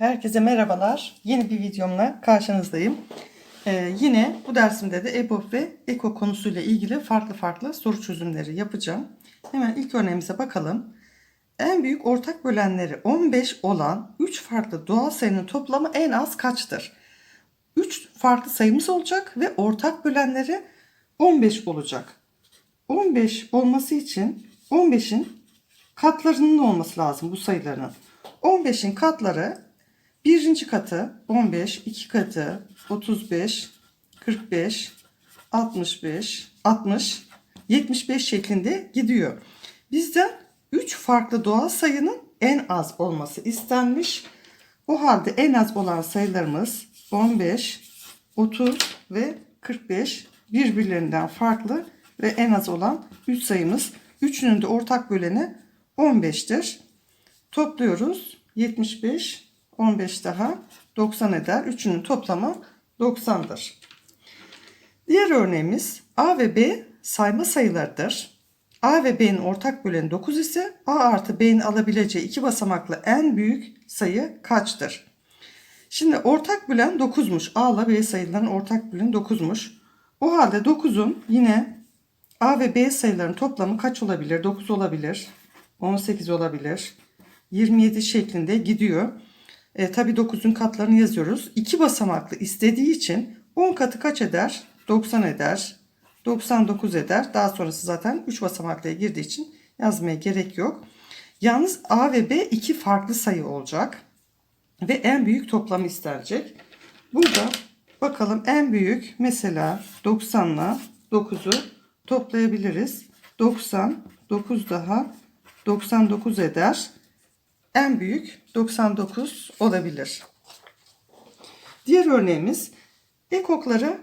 Herkese merhabalar. Yeni bir videomla karşınızdayım. Ee, yine bu dersimde de EBOB ve EKO konusuyla ilgili farklı farklı soru çözümleri yapacağım. Hemen ilk örneğimize bakalım. En büyük ortak bölenleri 15 olan 3 farklı doğal sayının toplamı en az kaçtır? 3 farklı sayımız olacak ve ortak bölenleri 15 olacak. 15 olması için 15'in katlarının olması lazım bu sayıların. 15'in katları birinci katı 15, iki katı 35, 45, 65, 60, 75 şeklinde gidiyor. Bizden 3 farklı doğal sayının en az olması istenmiş. O halde en az olan sayılarımız 15, 30 ve 45 birbirlerinden farklı ve en az olan 3 sayımız. Üçünün de ortak böleni 15'tir. Topluyoruz. 75, 15 daha 90 eder. Üçünün toplamı 90'dır. Diğer örneğimiz A ve B sayma sayılarıdır. A ve B'nin ortak böleni 9 ise A artı B'nin alabileceği iki basamaklı en büyük sayı kaçtır? Şimdi ortak bölen 9'muş. A ile B sayılarının ortak böleni 9'muş. O halde 9'un yine A ve B sayılarının toplamı kaç olabilir? 9 olabilir. 18 olabilir. 27 şeklinde gidiyor. E, tabii 9'un katlarını yazıyoruz. 2 basamaklı istediği için 10 katı kaç eder? 90 eder. 99 eder. Daha sonrası zaten 3 basamaklıya girdiği için yazmaya gerek yok. Yalnız A ve B iki farklı sayı olacak. Ve en büyük toplamı istenecek. Burada bakalım en büyük mesela 90 ile 9'u toplayabiliriz. 90, 9 daha 99 eder. En büyük 99 olabilir. Diğer örneğimiz ekokları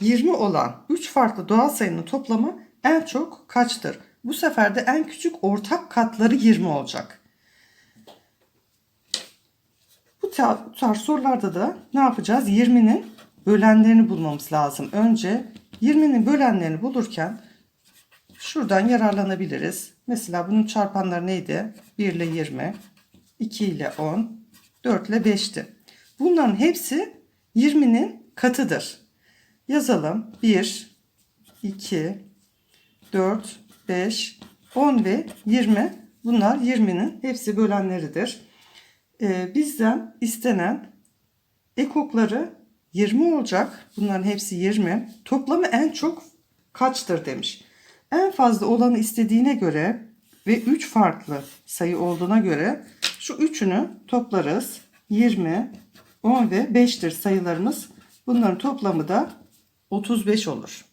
20 olan 3 farklı doğal sayının toplamı en çok kaçtır? Bu sefer de en küçük ortak katları 20 olacak. Bu ta- tarz sorularda da ne yapacağız? 20'nin bölenlerini bulmamız lazım. Önce 20'nin bölenlerini bulurken şuradan yararlanabiliriz. Mesela bunun çarpanları neydi? 1 ile 20, 2 ile 10, 4 ile 5'ti. Bunların hepsi 20'nin katıdır. Yazalım. 1, 2, 4, 5, 10 ve 20. Bunlar 20'nin hepsi bölenleridir. Ee, bizden istenen ekokları 20 olacak. Bunların hepsi 20. Toplamı en çok kaçtır demiş. En fazla olanı istediğine göre ve 3 farklı sayı olduğuna göre şu üçünü toplarız. 20, 10 ve 5'tir sayılarımız. Bunların toplamı da 35 olur.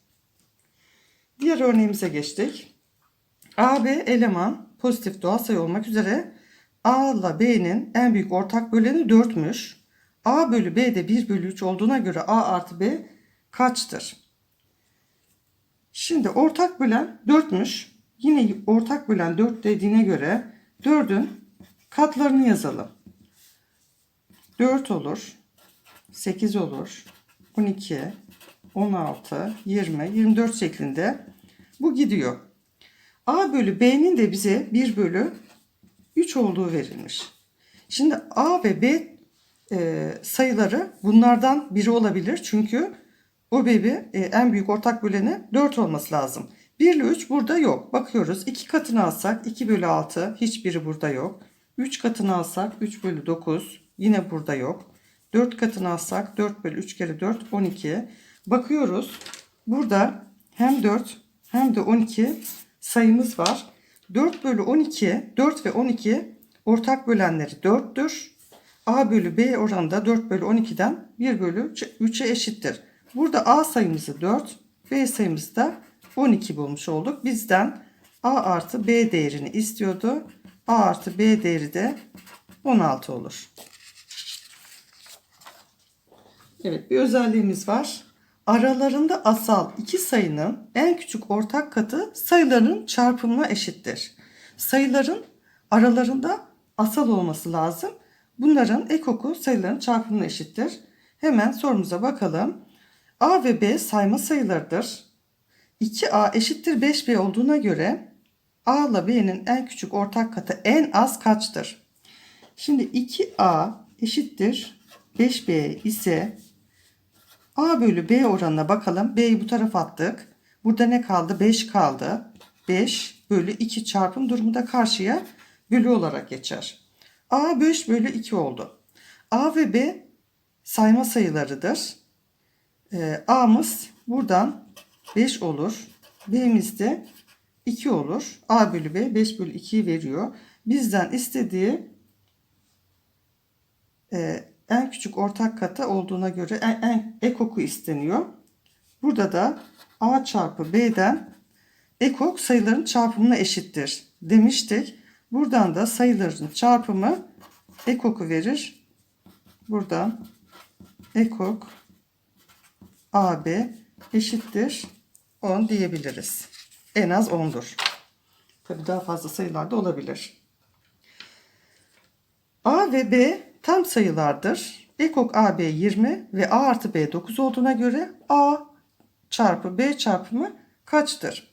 Diğer örneğimize geçtik. A, B eleman pozitif doğal sayı olmak üzere A ile B'nin en büyük ortak böleni 4'müş. A bölü B de 1 bölü 3 olduğuna göre A artı B kaçtır? Şimdi ortak bölen 4'müş. Yine ortak bölen 4 dediğine göre 4'ün katlarını yazalım. 4 olur. 8 olur. 12, 16, 20, 24 şeklinde bu gidiyor. A bölü B'nin de bize 1 bölü 3 olduğu verilmiş. Şimdi A ve B e, sayıları bunlardan biri olabilir. Çünkü o bebi e, en büyük ortak böleni 4 olması lazım. 1 ile 3 burada yok. Bakıyoruz 2 katını alsak 2 bölü 6 hiçbiri burada yok. 3 katını alsak 3 bölü 9 yine burada yok. 4 katını alsak 4 bölü 3 kere 4 12. Bakıyoruz burada hem 4 hem de 12 sayımız var. 4 bölü 12 4 ve 12 ortak bölenleri 4'tür. A bölü B oranı da 4 bölü 12'den 1 bölü 3'e eşittir. Burada A sayımızı 4, B sayımızı da 12 bulmuş olduk. Bizden A artı B değerini istiyordu. A artı B değeri de 16 olur. Evet bir özelliğimiz var. Aralarında asal iki sayının en küçük ortak katı sayıların çarpımına eşittir. Sayıların aralarında asal olması lazım. Bunların ekoku sayıların çarpımına eşittir. Hemen sorumuza bakalım. A ve B sayma sayılarıdır. 2A eşittir 5B olduğuna göre A ile B'nin en küçük ortak katı en az kaçtır? Şimdi 2A eşittir 5B ise A bölü B oranına bakalım. B'yi bu tarafa attık. Burada ne kaldı? 5 kaldı. 5 bölü 2 çarpım durumunda karşıya bölü olarak geçer. A 5 bölü 2 oldu. A ve B sayma sayılarıdır. Ee, A'mız buradan 5 olur. B'miz de 2 olur. A bölü B 5 bölü 2'yi veriyor. Bizden istediği e, en küçük ortak katı olduğuna göre en, en ekoku isteniyor. Burada da A çarpı B'den ekok sayıların çarpımına eşittir demiştik. Buradan da sayıların çarpımı ekoku verir. Buradan ekok AB eşittir 10 diyebiliriz. En az 10'dur. Tabii daha fazla sayılar da olabilir. A ve B tam sayılardır. Ekok AB 20 ve A artı B 9 olduğuna göre A çarpı B çarpımı kaçtır?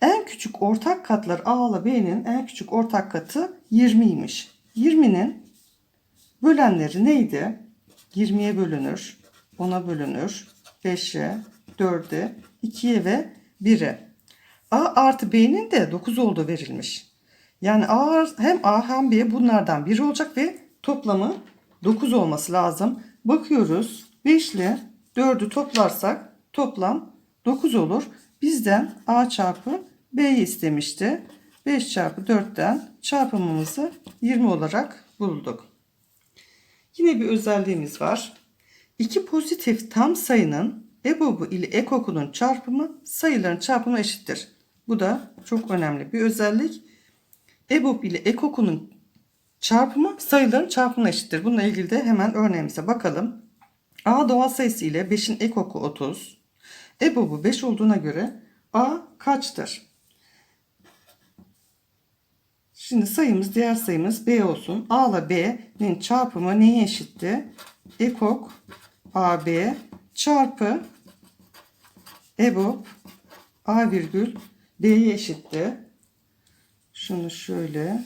En küçük ortak katlar A ile B'nin en küçük ortak katı 20'ymiş. 20'nin bölenleri neydi? 20'ye bölünür, 10'a bölünür, 5'e, 4'e, 2'ye ve 1'e. A artı B'nin de 9 olduğu verilmiş. Yani A hem A hem B bunlardan biri olacak ve toplamı 9 olması lazım. Bakıyoruz 5 ile 4'ü toplarsak toplam 9 olur. Bizden A çarpı B'yi istemişti. 5 çarpı 4'ten çarpımımızı 20 olarak bulduk. Yine bir özelliğimiz var. İki pozitif tam sayının EBOB'u ile EKOK'unun çarpımı sayıların çarpımı eşittir. Bu da çok önemli bir özellik. EBOB ile EKOK'unun çarpımı sayıların çarpımına eşittir. Bununla ilgili de hemen örneğimize bakalım. A doğal sayısı ile 5'in ekoku 30. EBOB'u 5 olduğuna göre A kaçtır? Şimdi sayımız diğer sayımız B olsun. A ile B'nin çarpımı neye eşitti? Ekok AB çarpı EBOB A virgül B'ye eşitti. Şunu şöyle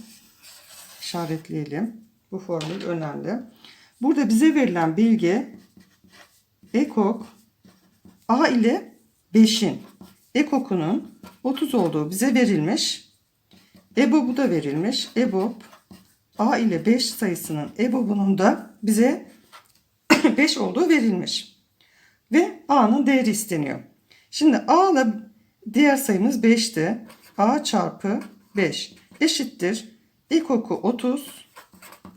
işaretleyelim. Bu formül önemli. Burada bize verilen bilgi ekok A ile 5'in ekokunun 30 olduğu bize verilmiş. EBOB'u da verilmiş. EBOB A ile 5 sayısının EBOB'unun da bize 5 olduğu verilmiş. Ve A'nın değeri isteniyor. Şimdi A ile diğer sayımız 5'ti. A çarpı 5 eşittir. İlkoku 30.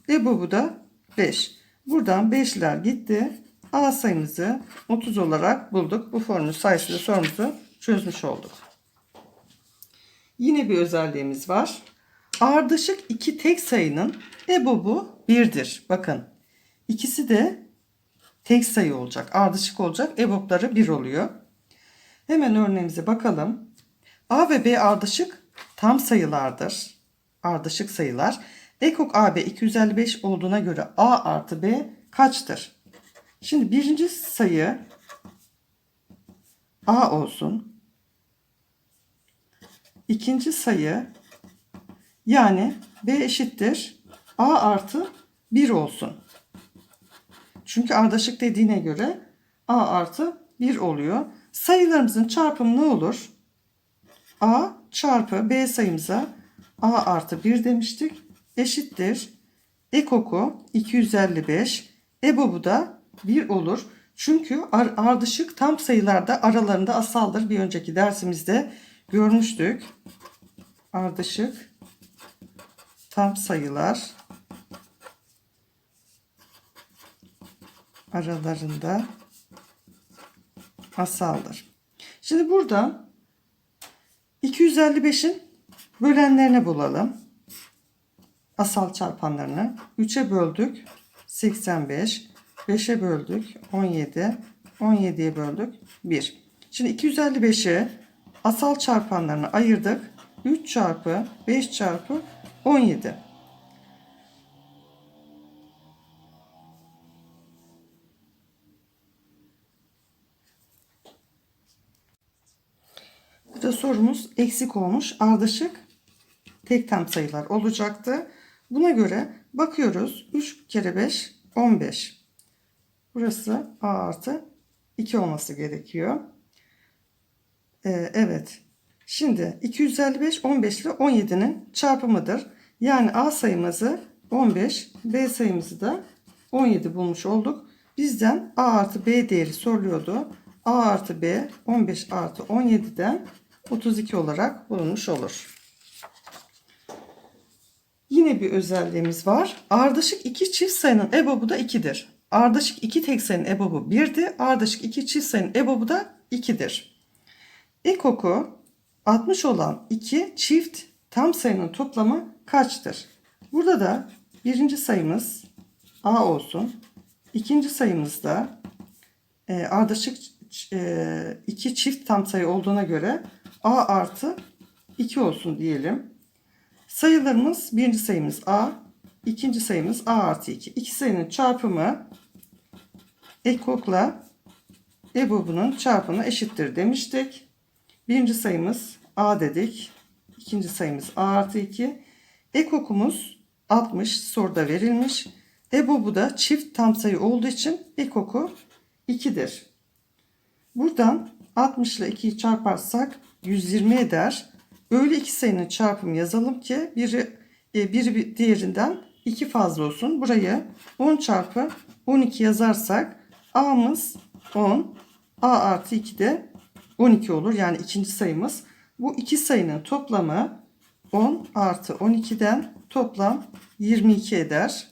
EBOB'u da 5. Buradan 5'ler gitti. A sayımızı 30 olarak bulduk. Bu formül sayesinde sorumuzu çözmüş olduk. Yine bir özelliğimiz var. Ardışık iki tek sayının EBOB'u 1'dir. Bakın ikisi de tek sayı olacak. Ardışık olacak. EBOB'ları 1 oluyor. Hemen örneğimize bakalım. A ve B ardışık tam sayılardır. Ardışık sayılar. Ekok AB 255 olduğuna göre A artı B kaçtır? Şimdi birinci sayı A olsun. İkinci sayı yani B eşittir A artı 1 olsun. Çünkü ardışık dediğine göre A artı 1 oluyor. Sayılarımızın çarpımı ne olur? A çarpı B sayımıza A artı 1 demiştik. Eşittir. Ekoku 255. EBOB'u da 1 olur. Çünkü ar ardışık tam sayılarda aralarında asaldır. Bir önceki dersimizde görmüştük. Ardışık tam sayılar aralarında asaldır. Şimdi burada 255'in bölenlerini bulalım. Asal çarpanlarını 3'e böldük 85, 5'e böldük 17, 17'ye böldük 1. Şimdi 255'i asal çarpanlarını ayırdık. 3 çarpı 5 çarpı 17. Sorumuz eksik olmuş. Ardışık tek tam sayılar olacaktı. Buna göre bakıyoruz. 3 kere 5 15. Burası A artı 2 olması gerekiyor. Ee, evet. Şimdi 255 15 ile 17'nin çarpımıdır. Yani A sayımızı 15, B sayımızı da 17 bulmuş olduk. Bizden A artı B değeri soruluyordu. A artı B 15 artı 17'den 32 olarak bulunmuş olur. Yine bir özelliğimiz var. Ardışık iki çift sayının EBOB'u da 2'dir. Ardışık iki tek sayının EBOB'u 1'di. Ardışık iki çift sayının EBOB'u da 2'dir. Ekoku 60 olan iki çift tam sayının toplamı kaçtır? Burada da birinci sayımız A olsun. İkinci sayımız da e, ardışık e, iki çift tam sayı olduğuna göre A artı 2 olsun diyelim. Sayılarımız birinci sayımız A, ikinci sayımız A artı 2. İki sayının çarpımı ekokla EBOB'unun çarpımı eşittir demiştik. Birinci sayımız A dedik. İkinci sayımız A artı 2. Ekokumuz 60 soruda verilmiş. EBOB'u da çift tam sayı olduğu için ekoku 2'dir. Buradan 60 ile 2'yi çarparsak 120 eder. Öyle iki sayının çarpımı yazalım ki biri, e, biri bir diğerinden 2 fazla olsun. Burayı 10 çarpı 12 yazarsak A'mız 10, A artı 2 de 12 olur. Yani ikinci sayımız. Bu iki sayının toplamı 10 artı 12'den toplam 22 eder.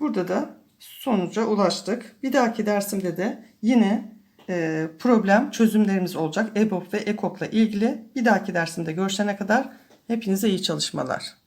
Burada da sonuca ulaştık. Bir dahaki dersimde de yine e, problem çözümlerimiz olacak. EBOB ve EKOK'la ilgili. Bir dahaki dersimde görüşene kadar hepinize iyi çalışmalar.